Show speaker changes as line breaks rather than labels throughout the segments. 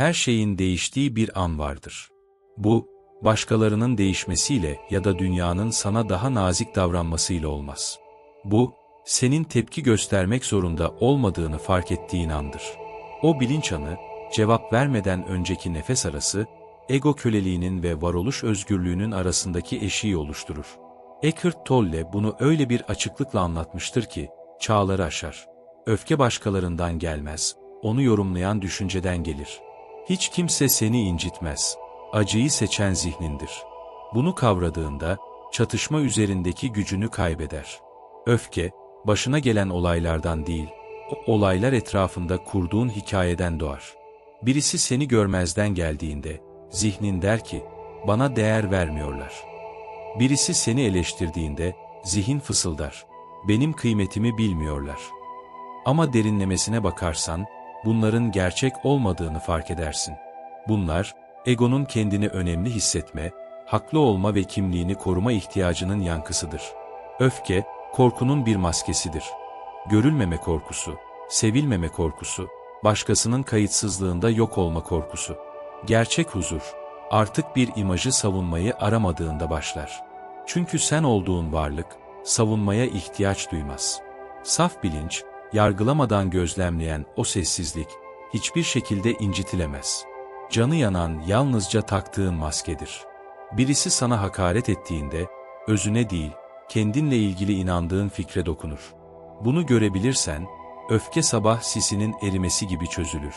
her şeyin değiştiği bir an vardır. Bu, başkalarının değişmesiyle ya da dünyanın sana daha nazik davranmasıyla olmaz. Bu, senin tepki göstermek zorunda olmadığını fark ettiğin andır. O bilinç anı, cevap vermeden önceki nefes arası, ego köleliğinin ve varoluş özgürlüğünün arasındaki eşiği oluşturur. Eckhart Tolle bunu öyle bir açıklıkla anlatmıştır ki, çağları aşar. Öfke başkalarından gelmez, onu yorumlayan düşünceden gelir. Hiç kimse seni incitmez, acıyı seçen zihnindir. Bunu kavradığında, çatışma üzerindeki gücünü kaybeder. Öfke, başına gelen olaylardan değil, o olaylar etrafında kurduğun hikayeden doğar. Birisi seni görmezden geldiğinde, zihnin der ki, bana değer vermiyorlar. Birisi seni eleştirdiğinde, zihin fısıldar, benim kıymetimi bilmiyorlar. Ama derinlemesine bakarsan, bunların gerçek olmadığını fark edersin. Bunlar, egonun kendini önemli hissetme, haklı olma ve kimliğini koruma ihtiyacının yankısıdır. Öfke, korkunun bir maskesidir. Görülmeme korkusu, sevilmeme korkusu, başkasının kayıtsızlığında yok olma korkusu. Gerçek huzur, artık bir imajı savunmayı aramadığında başlar. Çünkü sen olduğun varlık, savunmaya ihtiyaç duymaz. Saf bilinç, yargılamadan gözlemleyen o sessizlik, hiçbir şekilde incitilemez. Canı yanan yalnızca taktığın maskedir. Birisi sana hakaret ettiğinde, özüne değil, kendinle ilgili inandığın fikre dokunur. Bunu görebilirsen, öfke sabah sisinin erimesi gibi çözülür.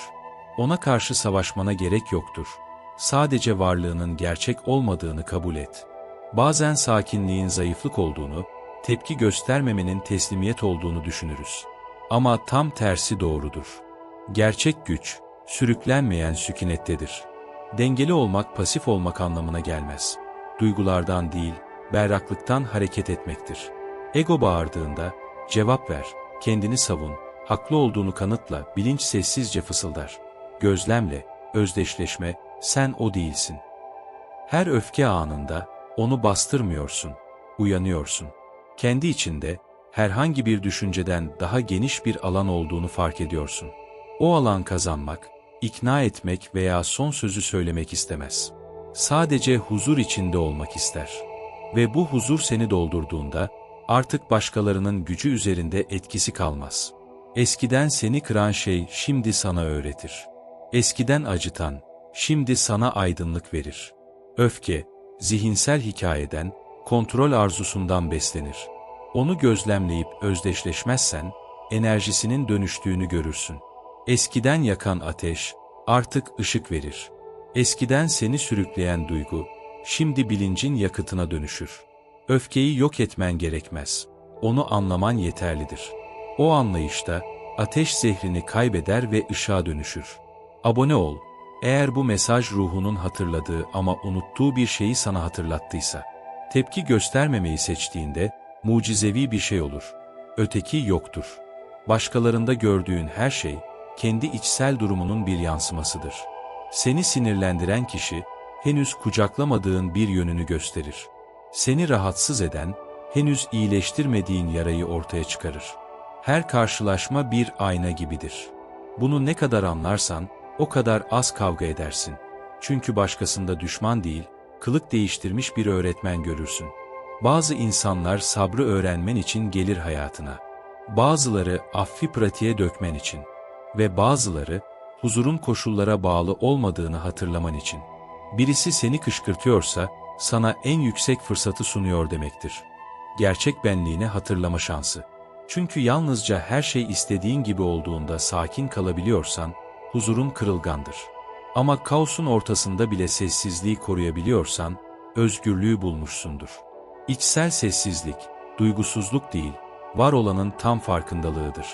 Ona karşı savaşmana gerek yoktur. Sadece varlığının gerçek olmadığını kabul et. Bazen sakinliğin zayıflık olduğunu, tepki göstermemenin teslimiyet olduğunu düşünürüz. Ama tam tersi doğrudur. Gerçek güç, sürüklenmeyen sükunettedir. Dengeli olmak pasif olmak anlamına gelmez. Duygulardan değil, berraklıktan hareket etmektir. Ego bağırdığında, cevap ver, kendini savun, haklı olduğunu kanıtla, bilinç sessizce fısıldar. Gözlemle, özdeşleşme, sen o değilsin. Her öfke anında, onu bastırmıyorsun, uyanıyorsun. Kendi içinde, herhangi bir düşünceden daha geniş bir alan olduğunu fark ediyorsun. O alan kazanmak, ikna etmek veya son sözü söylemek istemez. Sadece huzur içinde olmak ister. Ve bu huzur seni doldurduğunda, artık başkalarının gücü üzerinde etkisi kalmaz. Eskiden seni kıran şey şimdi sana öğretir. Eskiden acıtan, şimdi sana aydınlık verir. Öfke, zihinsel hikayeden, kontrol arzusundan beslenir. Onu gözlemleyip özdeşleşmezsen, enerjisinin dönüştüğünü görürsün. Eskiden yakan ateş, artık ışık verir. Eskiden seni sürükleyen duygu, şimdi bilincin yakıtına dönüşür. Öfkeyi yok etmen gerekmez. Onu anlaman yeterlidir. O anlayışta, ateş zehrini kaybeder ve ışığa dönüşür. Abone ol, eğer bu mesaj ruhunun hatırladığı ama unuttuğu bir şeyi sana hatırlattıysa. Tepki göstermemeyi seçtiğinde, mucizevi bir şey olur. Öteki yoktur. Başkalarında gördüğün her şey, kendi içsel durumunun bir yansımasıdır. Seni sinirlendiren kişi, henüz kucaklamadığın bir yönünü gösterir. Seni rahatsız eden, henüz iyileştirmediğin yarayı ortaya çıkarır. Her karşılaşma bir ayna gibidir. Bunu ne kadar anlarsan, o kadar az kavga edersin. Çünkü başkasında düşman değil, kılık değiştirmiş bir öğretmen görürsün. Bazı insanlar sabrı öğrenmen için gelir hayatına. Bazıları affi pratiğe dökmen için. Ve bazıları, huzurun koşullara bağlı olmadığını hatırlaman için. Birisi seni kışkırtıyorsa, sana en yüksek fırsatı sunuyor demektir. Gerçek benliğini hatırlama şansı. Çünkü yalnızca her şey istediğin gibi olduğunda sakin kalabiliyorsan, huzurun kırılgandır. Ama kaosun ortasında bile sessizliği koruyabiliyorsan, özgürlüğü bulmuşsundur. İçsel sessizlik, duygusuzluk değil, var olanın tam farkındalığıdır.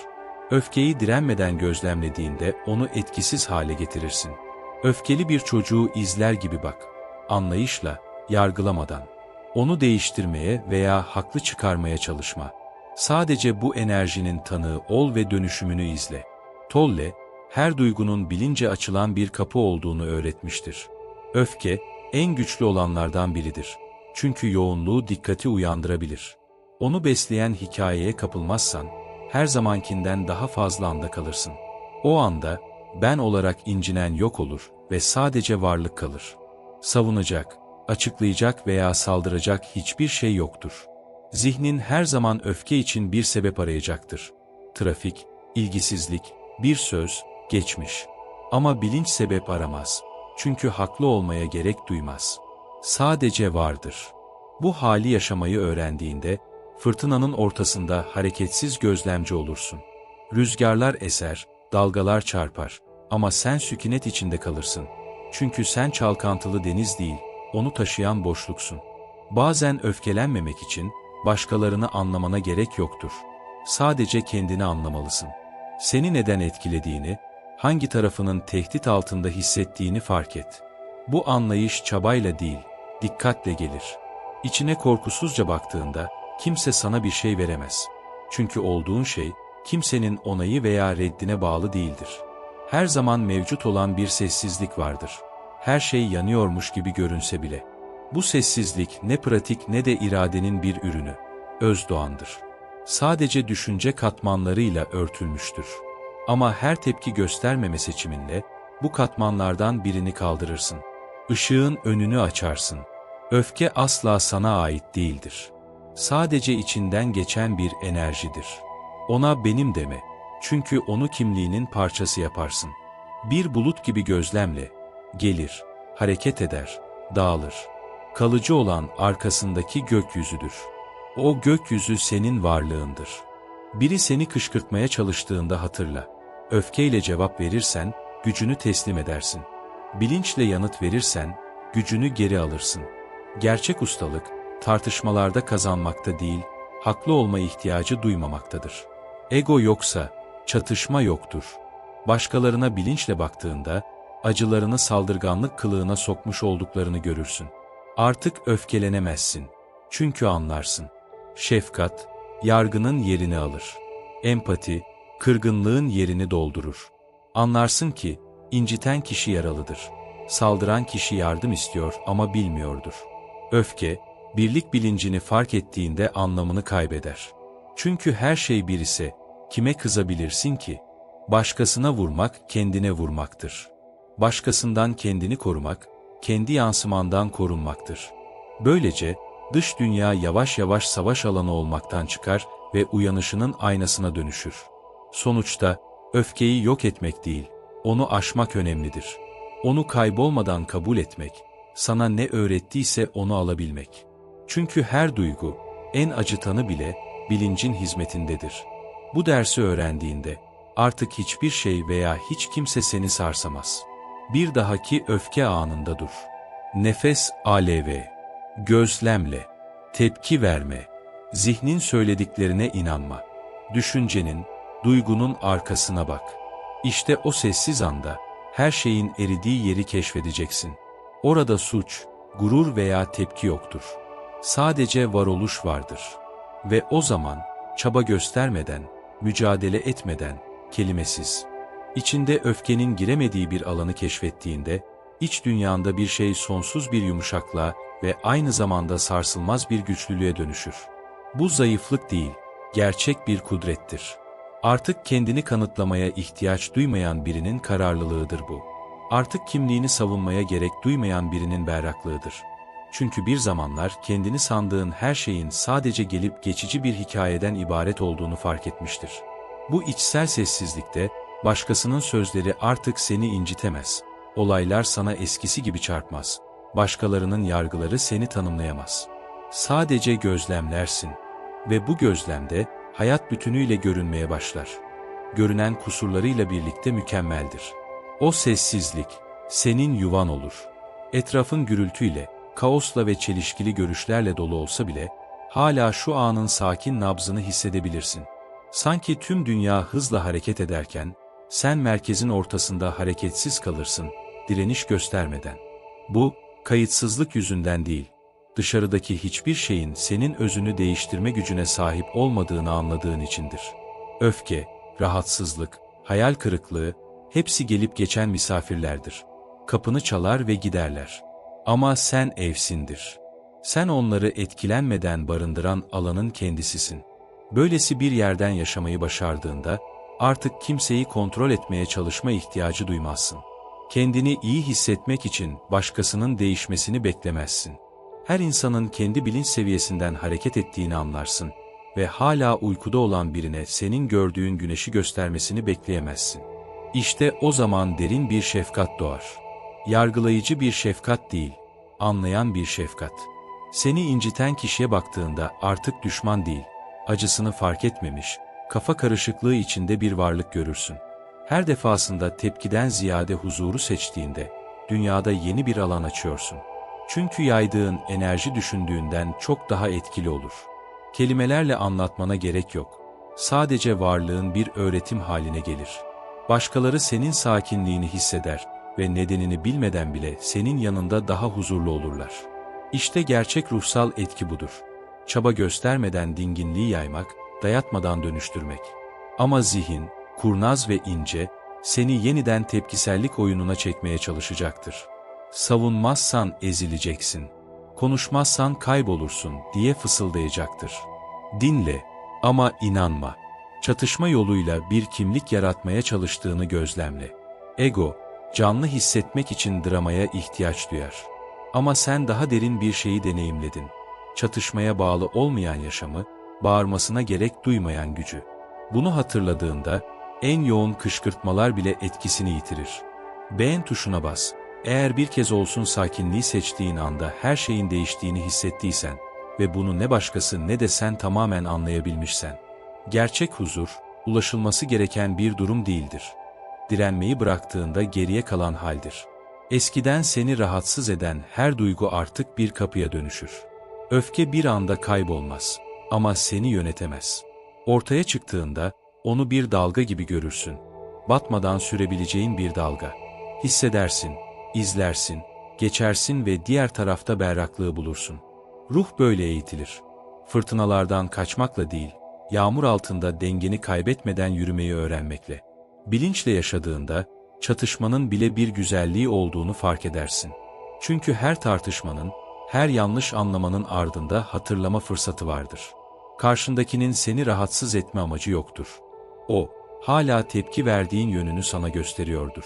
Öfkeyi direnmeden gözlemlediğinde onu etkisiz hale getirirsin. Öfkeli bir çocuğu izler gibi bak. Anlayışla, yargılamadan. Onu değiştirmeye veya haklı çıkarmaya çalışma. Sadece bu enerjinin tanığı ol ve dönüşümünü izle. Tolle, her duygunun bilince açılan bir kapı olduğunu öğretmiştir. Öfke, en güçlü olanlardan biridir. Çünkü yoğunluğu dikkati uyandırabilir. Onu besleyen hikayeye kapılmazsan, her zamankinden daha fazla anda kalırsın. O anda, ben olarak incinen yok olur ve sadece varlık kalır. Savunacak, açıklayacak veya saldıracak hiçbir şey yoktur. Zihnin her zaman öfke için bir sebep arayacaktır. Trafik, ilgisizlik, bir söz, geçmiş. Ama bilinç sebep aramaz. Çünkü haklı olmaya gerek duymaz. Sadece vardır. Bu hali yaşamayı öğrendiğinde, fırtınanın ortasında hareketsiz gözlemci olursun. Rüzgarlar eser, dalgalar çarpar ama sen sükunet içinde kalırsın. Çünkü sen çalkantılı deniz değil, onu taşıyan boşluksun. Bazen öfkelenmemek için başkalarını anlamana gerek yoktur. Sadece kendini anlamalısın. Seni neden etkilediğini, hangi tarafının tehdit altında hissettiğini fark et. Bu anlayış çabayla değil, dikkatle gelir. İçine korkusuzca baktığında kimse sana bir şey veremez. Çünkü olduğun şey kimsenin onayı veya reddine bağlı değildir. Her zaman mevcut olan bir sessizlik vardır. Her şey yanıyormuş gibi görünse bile. Bu sessizlik ne pratik ne de iradenin bir ürünü, özdoğandır. Sadece düşünce katmanlarıyla örtülmüştür. Ama her tepki göstermeme seçiminle, bu katmanlardan birini kaldırırsın. Işığın önünü açarsın. Öfke asla sana ait değildir. Sadece içinden geçen bir enerjidir. Ona benim deme. Çünkü onu kimliğinin parçası yaparsın. Bir bulut gibi gözlemle. Gelir, hareket eder, dağılır. Kalıcı olan arkasındaki gökyüzüdür. O gökyüzü senin varlığındır. Biri seni kışkırtmaya çalıştığında hatırla. Öfkeyle cevap verirsen, gücünü teslim edersin. Bilinçle yanıt verirsen, gücünü geri alırsın. Gerçek ustalık, tartışmalarda kazanmakta değil, haklı olma ihtiyacı duymamaktadır. Ego yoksa, çatışma yoktur. Başkalarına bilinçle baktığında, acılarını saldırganlık kılığına sokmuş olduklarını görürsün. Artık öfkelenemezsin. Çünkü anlarsın. Şefkat, yargının yerini alır. Empati, kırgınlığın yerini doldurur. Anlarsın ki, inciten kişi yaralıdır. Saldıran kişi yardım istiyor ama bilmiyordur. Öfke, birlik bilincini fark ettiğinde anlamını kaybeder. Çünkü her şey bir ise, kime kızabilirsin ki? Başkasına vurmak, kendine vurmaktır. Başkasından kendini korumak, kendi yansımandan korunmaktır. Böylece, dış dünya yavaş yavaş savaş alanı olmaktan çıkar ve uyanışının aynasına dönüşür. Sonuçta, öfkeyi yok etmek değil, onu aşmak önemlidir. Onu kaybolmadan kabul etmek, sana ne öğrettiyse onu alabilmek. Çünkü her duygu, en acıtanı bile, bilincin hizmetindedir. Bu dersi öğrendiğinde, artık hiçbir şey veya hiç kimse seni sarsamaz. Bir dahaki öfke anında dur. Nefes alevi, gözlemle, tepki verme, zihnin söylediklerine inanma. Düşüncenin, duygunun arkasına bak. İşte o sessiz anda, her şeyin eridiği yeri keşfedeceksin. Orada suç, gurur veya tepki yoktur. Sadece varoluş vardır. Ve o zaman, çaba göstermeden, mücadele etmeden, kelimesiz, içinde öfkenin giremediği bir alanı keşfettiğinde, iç dünyanda bir şey sonsuz bir yumuşaklığa ve aynı zamanda sarsılmaz bir güçlülüğe dönüşür. Bu zayıflık değil, gerçek bir kudrettir. Artık kendini kanıtlamaya ihtiyaç duymayan birinin kararlılığıdır bu. Artık kimliğini savunmaya gerek duymayan birinin berraklığıdır. Çünkü bir zamanlar kendini sandığın her şeyin sadece gelip geçici bir hikayeden ibaret olduğunu fark etmiştir. Bu içsel sessizlikte, başkasının sözleri artık seni incitemez. Olaylar sana eskisi gibi çarpmaz. Başkalarının yargıları seni tanımlayamaz. Sadece gözlemlersin. Ve bu gözlemde, hayat bütünüyle görünmeye başlar. Görünen kusurlarıyla birlikte mükemmeldir. O sessizlik, senin yuvan olur. Etrafın gürültüyle, kaosla ve çelişkili görüşlerle dolu olsa bile, hala şu anın sakin nabzını hissedebilirsin. Sanki tüm dünya hızla hareket ederken, sen merkezin ortasında hareketsiz kalırsın, direniş göstermeden. Bu, kayıtsızlık yüzünden değil, dışarıdaki hiçbir şeyin senin özünü değiştirme gücüne sahip olmadığını anladığın içindir. Öfke, rahatsızlık, hayal kırıklığı, hepsi gelip geçen misafirlerdir. Kapını çalar ve giderler. Ama sen evsindir. Sen onları etkilenmeden barındıran alanın kendisisin. Böylesi bir yerden yaşamayı başardığında, artık kimseyi kontrol etmeye çalışma ihtiyacı duymazsın. Kendini iyi hissetmek için başkasının değişmesini beklemezsin. Her insanın kendi bilinç seviyesinden hareket ettiğini anlarsın ve hala uykuda olan birine senin gördüğün güneşi göstermesini bekleyemezsin. İşte o zaman derin bir şefkat doğar. Yargılayıcı bir şefkat değil, anlayan bir şefkat. Seni inciten kişiye baktığında artık düşman değil, acısını fark etmemiş, kafa karışıklığı içinde bir varlık görürsün. Her defasında tepkiden ziyade huzuru seçtiğinde, dünyada yeni bir alan açıyorsun. Çünkü yaydığın enerji düşündüğünden çok daha etkili olur. Kelimelerle anlatmana gerek yok. Sadece varlığın bir öğretim haline gelir. Başkaları senin sakinliğini hisseder ve nedenini bilmeden bile senin yanında daha huzurlu olurlar. İşte gerçek ruhsal etki budur. Çaba göstermeden dinginliği yaymak, dayatmadan dönüştürmek. Ama zihin, kurnaz ve ince, seni yeniden tepkisellik oyununa çekmeye çalışacaktır. Savunmazsan ezileceksin. Konuşmazsan kaybolursun diye fısıldayacaktır. Dinle ama inanma. Çatışma yoluyla bir kimlik yaratmaya çalıştığını gözlemle. Ego, canlı hissetmek için dramaya ihtiyaç duyar. Ama sen daha derin bir şeyi deneyimledin. Çatışmaya bağlı olmayan yaşamı, bağırmasına gerek duymayan gücü. Bunu hatırladığında, en yoğun kışkırtmalar bile etkisini yitirir. Beğen tuşuna bas. Eğer bir kez olsun sakinliği seçtiğin anda her şeyin değiştiğini hissettiysen ve bunu ne başkası ne de sen tamamen anlayabilmişsen, gerçek huzur, ulaşılması gereken bir durum değildir. Direnmeyi bıraktığında geriye kalan haldir. Eskiden seni rahatsız eden her duygu artık bir kapıya dönüşür. Öfke bir anda kaybolmaz ama seni yönetemez. Ortaya çıktığında onu bir dalga gibi görürsün. Batmadan sürebileceğin bir dalga. Hissedersin, izlersin, geçersin ve diğer tarafta berraklığı bulursun. Ruh böyle eğitilir. Fırtınalardan kaçmakla değil, yağmur altında dengeni kaybetmeden yürümeyi öğrenmekle. Bilinçle yaşadığında, çatışmanın bile bir güzelliği olduğunu fark edersin. Çünkü her tartışmanın, her yanlış anlamanın ardında hatırlama fırsatı vardır. Karşındakinin seni rahatsız etme amacı yoktur. O, hala tepki verdiğin yönünü sana gösteriyordur.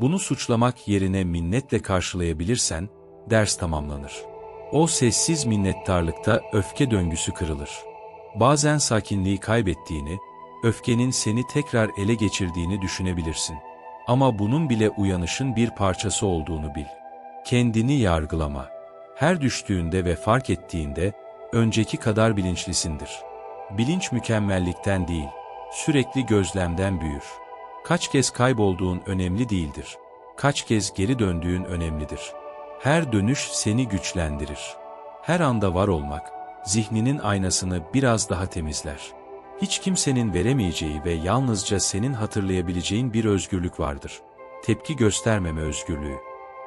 Bunu suçlamak yerine minnetle karşılayabilirsen, ders tamamlanır. O sessiz minnettarlıkta öfke döngüsü kırılır. Bazen sakinliği kaybettiğini, öfkenin seni tekrar ele geçirdiğini düşünebilirsin. Ama bunun bile uyanışın bir parçası olduğunu bil. Kendini yargılama. Her düştüğünde ve fark ettiğinde, önceki kadar bilinçlisindir. Bilinç mükemmellikten değil, sürekli gözlemden büyür. Kaç kez kaybolduğun önemli değildir. Kaç kez geri döndüğün önemlidir. Her dönüş seni güçlendirir. Her anda var olmak, zihninin aynasını biraz daha temizler. Hiç kimsenin veremeyeceği ve yalnızca senin hatırlayabileceğin bir özgürlük vardır. Tepki göstermeme özgürlüğü.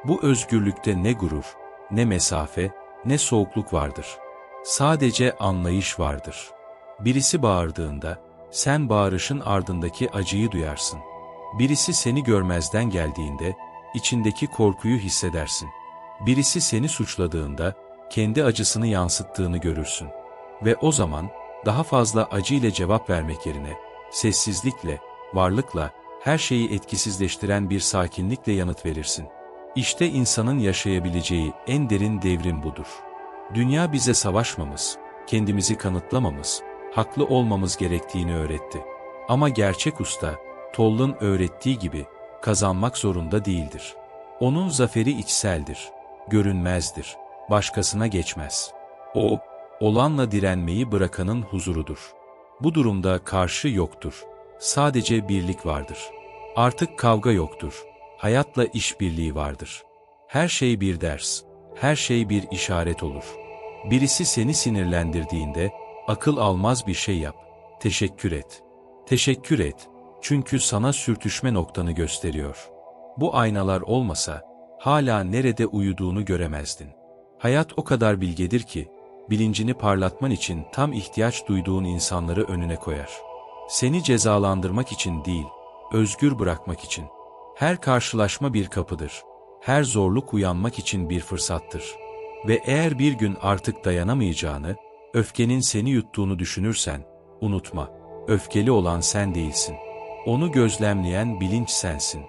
Bu özgürlükte ne gurur, ne mesafe, ne soğukluk vardır. Sadece anlayış vardır. Birisi bağırdığında, sen bağırışın ardındaki acıyı duyarsın. Birisi seni görmezden geldiğinde, içindeki korkuyu hissedersin. Birisi seni suçladığında, kendi acısını yansıttığını görürsün. Ve o zaman, daha fazla acı cevap vermek yerine, sessizlikle, varlıkla, her şeyi etkisizleştiren bir sakinlikle yanıt verirsin. İşte insanın yaşayabileceği en derin devrim budur. Dünya bize savaşmamız, kendimizi kanıtlamamız, haklı olmamız gerektiğini öğretti. Ama gerçek usta, Toll'un öğrettiği gibi, kazanmak zorunda değildir. Onun zaferi içseldir, görünmezdir, başkasına geçmez. O, olanla direnmeyi bırakanın huzurudur. Bu durumda karşı yoktur, sadece birlik vardır. Artık kavga yoktur, hayatla işbirliği vardır. Her şey bir ders, her şey bir işaret olur. Birisi seni sinirlendirdiğinde, akıl almaz bir şey yap, teşekkür et. Teşekkür et, çünkü sana sürtüşme noktanı gösteriyor. Bu aynalar olmasa, hala nerede uyuduğunu göremezdin. Hayat o kadar bilgedir ki, bilincini parlatman için tam ihtiyaç duyduğun insanları önüne koyar. Seni cezalandırmak için değil, özgür bırakmak için. Her karşılaşma bir kapıdır. Her zorluk uyanmak için bir fırsattır. Ve eğer bir gün artık dayanamayacağını, öfkenin seni yuttuğunu düşünürsen, unutma, öfkeli olan sen değilsin. Onu gözlemleyen bilinç sensin.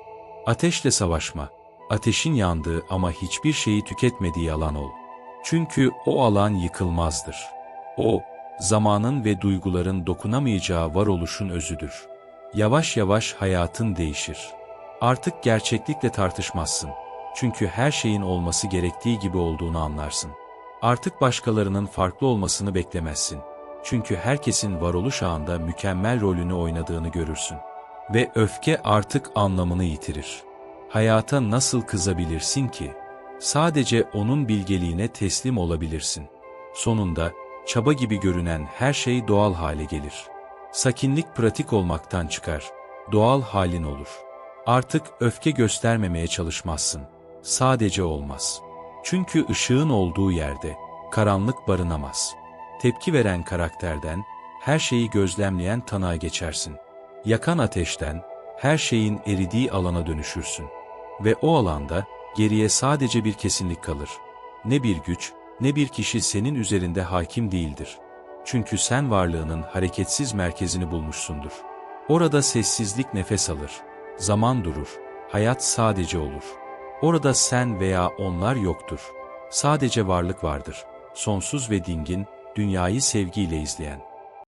Ateşle savaşma. Ateşin yandığı ama hiçbir şeyi tüketmediği alan ol. Çünkü o alan yıkılmazdır. O, zamanın ve duyguların dokunamayacağı varoluşun özüdür. Yavaş yavaş hayatın değişir. Artık gerçeklikle tartışmazsın. Çünkü her şeyin olması gerektiği gibi olduğunu anlarsın. Artık başkalarının farklı olmasını beklemezsin. Çünkü herkesin varoluş ağında mükemmel rolünü oynadığını görürsün. Ve öfke artık anlamını yitirir. Hayata nasıl kızabilirsin ki? Sadece onun bilgeliğine teslim olabilirsin. Sonunda, çaba gibi görünen her şey doğal hale gelir. Sakinlik pratik olmaktan çıkar, doğal halin olur. Artık öfke göstermemeye çalışmazsın. Sadece olmaz. Çünkü ışığın olduğu yerde, karanlık barınamaz. Tepki veren karakterden, her şeyi gözlemleyen tanığa geçersin. Yakan ateşten, her şeyin eridiği alana dönüşürsün. Ve o alanda, geriye sadece bir kesinlik kalır. Ne bir güç, ne bir kişi senin üzerinde hakim değildir. Çünkü sen varlığının hareketsiz merkezini bulmuşsundur. Orada sessizlik nefes alır, zaman durur, hayat sadece olur. Orada sen veya onlar yoktur. Sadece varlık vardır. Sonsuz ve dingin, dünyayı sevgiyle izleyen.